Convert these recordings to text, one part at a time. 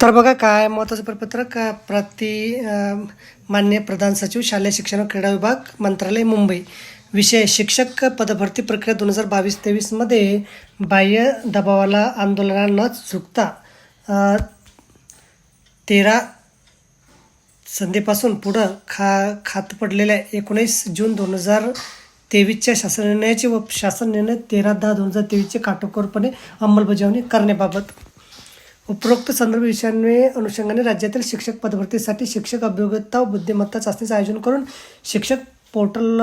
तर बघा काय महत्त्वाचं परिपत्रक प्रति मान्य प्रधान सचिव शालेय शिक्षण व क्रीडा विभाग मंत्रालय मुंबई. विषय शिक्षक पदभरती प्रक्रिया दोन हजार बावीस तेवीसमध्ये बाह्य दबावाला आंदोलनाला न चुकता तेरा संधीपासून पुढं खा खात पडलेल्या एकोणीस जून दोन हजार तेवीसच्या शासन निर्णयाची व शासन निर्णय तेरा दहा दोन हजार तेवीसचे काटोकोरपणे अंमलबजावणी करण्याबाबत. उपरोक्त संदर्भ विषयांवे अनुषंगाने राज्यातील शिक्षक पदभरतीसाठी शिक्षक अभियोग्यता व बुद्धिमत्ता चाचणीचं आयोजन करून शिक्षक पोर्टल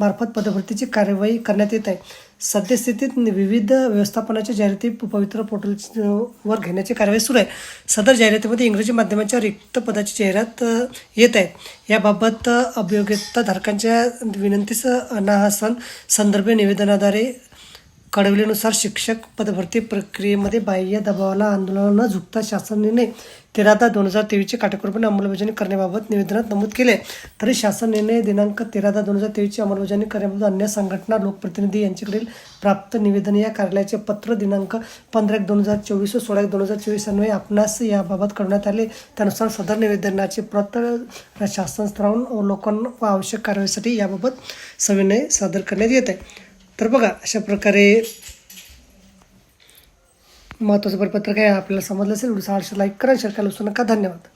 मार्फत पदभरतीची कार्यवाही करण्यात येत आहे. सद्यस्थितीत विविध व्यवस्थापनाच्या जाहिराती पवित्र पोर्टल वर घेण्याची कार्यवाही सुरू आहे. सदर जाहिरातीमध्ये इंग्रजी माध्यमाच्या रिक्त पदाची जाहिरात येत आहे. याबाबत अ, अभियोग्यता धारकांच्या विनंतीस अनाहसन संदर्भ निवेदनाद्वारे कळविल्यानुसार शिक्षक पदभरती प्रक्रियेमध्ये बाह्य दबावाला आंदोलन न झुकता शासन निर्णय तेरा दहा दोन हजार तेवीसचे काटेकोरपणे अंमलबजावणी करण्याबाबत निवेदनात नमूद केले. तरी शासन निर्णय दिनांक तेरा दहा दोन हजार तेवीसची अंमलबजावणी करण्याबाबत अन्य संघटना लोकप्रतिनिधी यांच्याकडील प्राप्त निवेदन या कार्यालयाचे पत्र दिनांक पंधरा एक दोन हजार चोवीस व सोळा एक दोन हजार चोवीस अन्वये आपणास याबाबत करण्यात आले. त्यानुसार सदर निवेदनाचे प्रत शासन स्तरावरून लोकांना व आवश्यक कार्यवाहीसाठी याबाबत सविनय सादर करण्यात येत आहे. तर बघा अशा प्रकारे महत्त्वाचं परिपत्रक आहे आपल्याला समजलं असेल व्हिडिओ लाईक करा शेअर करायला विसरू नका. धन्यवाद.